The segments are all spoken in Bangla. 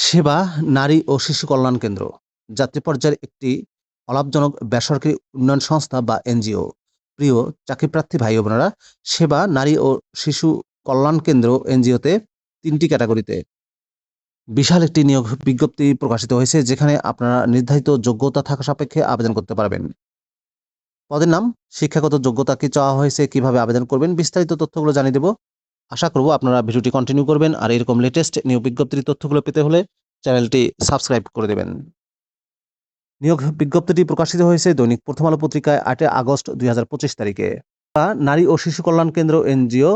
সেবা, নারী ও শিশু কল্যাণ কেন্দ্র। জাতীয় পর্যায়ের একটি অলাভজনক বেসরকারি উন্নয়ন সংস্থা বা এনজিও। প্রিয় চাকরিপ্রার্থী ভাই বোনেরা, সেবা, নারী ও শিশু কল্যাণ কেন্দ্র এনজিওতে তিনটি ক্যাটাগরিতে। বিশাল একটি নিয়োগ বিজ্ঞপ্তি প্রকাশিত হয়েছে, যেখানে আপনারা নির্ধারিত যোগ্যতা থাকা সাপেক্ষে আবেদন করতে পারবেন। পদের নাম, শিক্ষাগত যোগ্যতা কি চাওয়া হয়েছে, কীভাবে আবেদন করবেন, বিস্তারিত তথ্যগুলো জানিয়ে দেব। আশা করব আপনারা ভিডিওটি কন্টিনিউ করবেন আর এরকম লেটেস্ট নিয়োগ বিজ্ঞপ্তির তথ্যগুলো পেতে হলে চ্যানেলটি সাবস্ক্রাইব করে দেবেন। নিয়োগ বিজ্ঞপ্তিটি প্রকাশিত হয়েছে দৈনিক প্রথম আলো পত্রিকায় আটই আগস্ট দুই হাজার পঁচিশ তারিখে। নারী ও শিশু কল্যাণ কেন্দ্র এনজিও,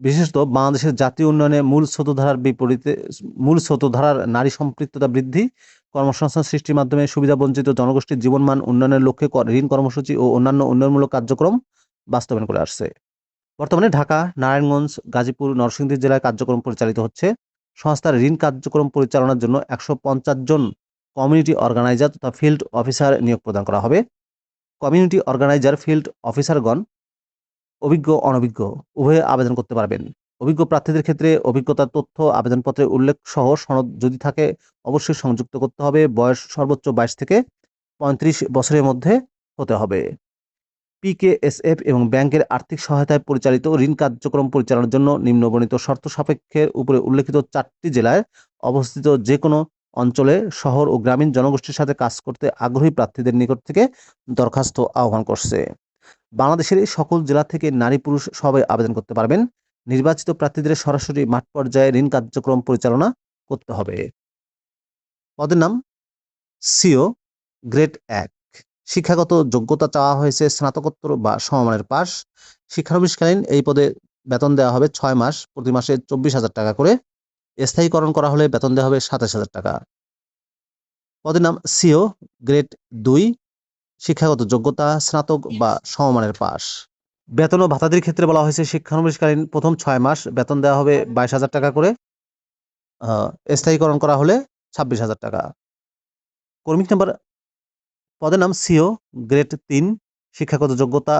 বিশেষত বাংলাদেশের জাতীয় উন্নয়নে মূল স্রোতধারার বিপরীতে, মূল স্রোতধারার নারী সম্পৃক্ততা বৃদ্ধি, কর্মসংস্থান সৃষ্টির মাধ্যমে সুবিধাবঞ্চিত জনগোষ্ঠীর জীবনমান উন্নয়নের লক্ষ্যে ঋণ কর্মসূচি ও অন্যান্য উন্নয়নমূলক কার্যক্রম বাস্তবায়ন করে আসছে। বর্তমানে ঢাকা, নারায়ণগঞ্জ, গাজীপুর, নরসিংদী জেলায় কার্যক্রম পরিচালিত হচ্ছে। সংস্থার ঋণ কার্যক্রম পরিচালনার জন্য একশো পঞ্চাশ জন কমিউনিটি অর্গানাইজার তথা ফিল্ড অফিসার নিয়োগ প্রদান করা হবে। কমিউনিটি অর্গানাইজার, ফিল্ড অফিসারগণ অভিজ্ঞ, অনভিজ্ঞ, উভয়ে আবেদন করতে পারবেন। অভিজ্ঞ প্রার্থীদের ক্ষেত্রে অভিজ্ঞতার তথ্য আবেদনপত্রে উল্লেখ সহ সনদ যদি থাকে, অবশ্যই সংযুক্ত করতে হবে। বয়স সর্বোচ্চ বাইশ থেকে পঁয়ত্রিশ বছরের মধ্যে হতে হবে। পিকেএসএফ এবং ব্যাংকের আর্থিক সহায়তায় পরিচালিত ঋণ কার্যক্রম পরিচালনার জন্য নিম্নবর্ণিত শর্ত সাপেক্ষের উপরে উল্লেখিত চারটি জেলায় অবস্থিত যে কোনো অঞ্চলে শহর ও গ্রামীণ জনগোষ্ঠীর সাথে কাজ করতে আগ্রহী প্রার্থীদের নিকট থেকে দরখাস্ত আহ্বান করছে। বাংলাদেশের সকল জেলা থেকে নারী পুরুষ সবাই আবেদন করতে পারবেন। নির্বাচিত প্রার্থীদের সরাসরি মাঠ পর্যায়ে ঋণ কার্যক্রম পরিচালনা করতে হবে। পদের নাম সিও গ্রেড এক। শিক্ষাগত যোগ্যতা চাওয়া হয়েছে স্নাতকোত্তর বা সমমানের পাস শিক্ষানবিশকালীন এই পদে বেতন দেওয়া হবে ছয় মাস, প্রতি মাসে চব্বিশ হাজার টাকা করে। স্থায়ীকরণ করা হলে বেতন দেওয়া হবে সাতাশ হাজার টাকা। পদের নাম সিও, গ্রেড দুই, শিক্ষাগত যোগ্যতা, স্নাতক বা সমমানের পাস বেতন ও ভাতাদির ক্ষেত্রে বলা হয়েছে শিক্ষানবিশকালীন প্রথম ছয় মাস বেতন দেওয়া হবে বাইশ হাজার টাকা করে। স্থায়ীকরণ করা হলে ছাব্বিশ হাজার টাকা। কর্মিক নাম্বার পদের নাম সিও, গ্রেড তিন, শিক্ষাগত যোগ্যতা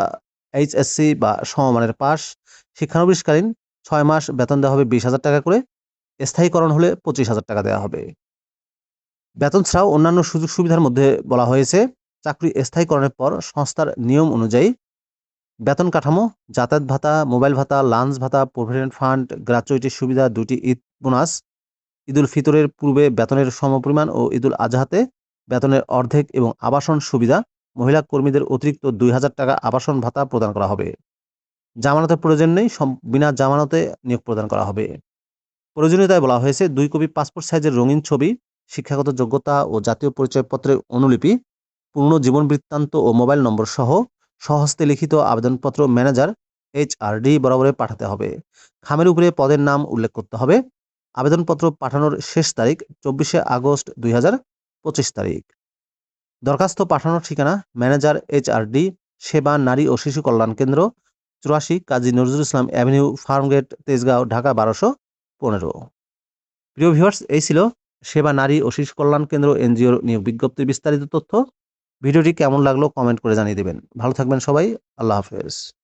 এইচএসসি বা সমমানের পাস শিক্ষানবিশকালীন ছয় মাস বেতন দেওয়া হবে বিশ হাজার টাকা করে, স্থায়ীকরণ হলে পঁচিশ হাজার টাকা দেওয়া হবে। বেতন ছাড়াও অন্যান্য সুযোগ সুবিধার মধ্যে বলা হয়েছে, চাকরি স্থায়ীকরণের পর সংস্থার নিয়ম অনুযায়ী বেতন কাঠামো, যাতায়াত ভাতা, মোবাইল ভাতা, লাঞ্চ ভাতা, প্রভিডেন্ট ফান্ড গ্র্যাচুইটির সুবিধা, দুটি ঈদ বোনাস, ঈদুল ফিতরের পূর্বে বেতনের সমপরিমাণ ও ঈদুল আজহাতে বেতনের অর্ধেক এবং আবাসন সুবিধা, মহিলা কর্মীদের অতিরিক্ত দুই হাজার টাকা আবাসন ভাতা প্রদান করা হবে। জামানতের প্রয়োজন নেই বিনা জামানতে নিয়োগ প্রদান করা হবে। প্রয়োজনীয়তায় বলা হয়েছে, দুই কপি পাসপোর্ট সাইজের রঙিন ছবি, শিক্ষাগত যোগ্যতা ও জাতীয় পরিচয়পত্রের অনুলিপি পূর্ণ জীবন বৃত্তান্ত ও মোবাইল নম্বর সহ স্বহস্তে লিখিত আবেদনপত্র ম্যানেজার এইচআরডি বরাবরে পাঠাতে হবে। খামের উপরে পদের নাম উল্লেখ করতে হবে। আবেদনপত্র পাঠানোর শেষ তারিখ চব্বিশে আগস্ট দুই হাজার পঁচিশ তারিখ। দরখাস্ত পাঠানোর ঠিকানা, ম্যানেজার এইচআরডি সেবা, নারী ও শিশু কল্যাণ কেন্দ্র, চুরাশি কাজী নজরুল ইসলাম অ্যাভিনিউ, ফার্মগেট, তেজগাঁও, ঢাকা, বারোশো পনেরো। প্রিয় ভিউয়ার্স, এই ছিল সেবা, নারী ও শিশু কল্যাণ কেন্দ্র এনজিওর নিয়োগ বিজ্ঞপ্তির বিস্তারিত তথ্য। ভিডিওটি কেমন লাগল কমেন্ট করে জানিয়ে দেবেন। ভালো থাকবেন সবাই, আল্লাহ হাফেজ।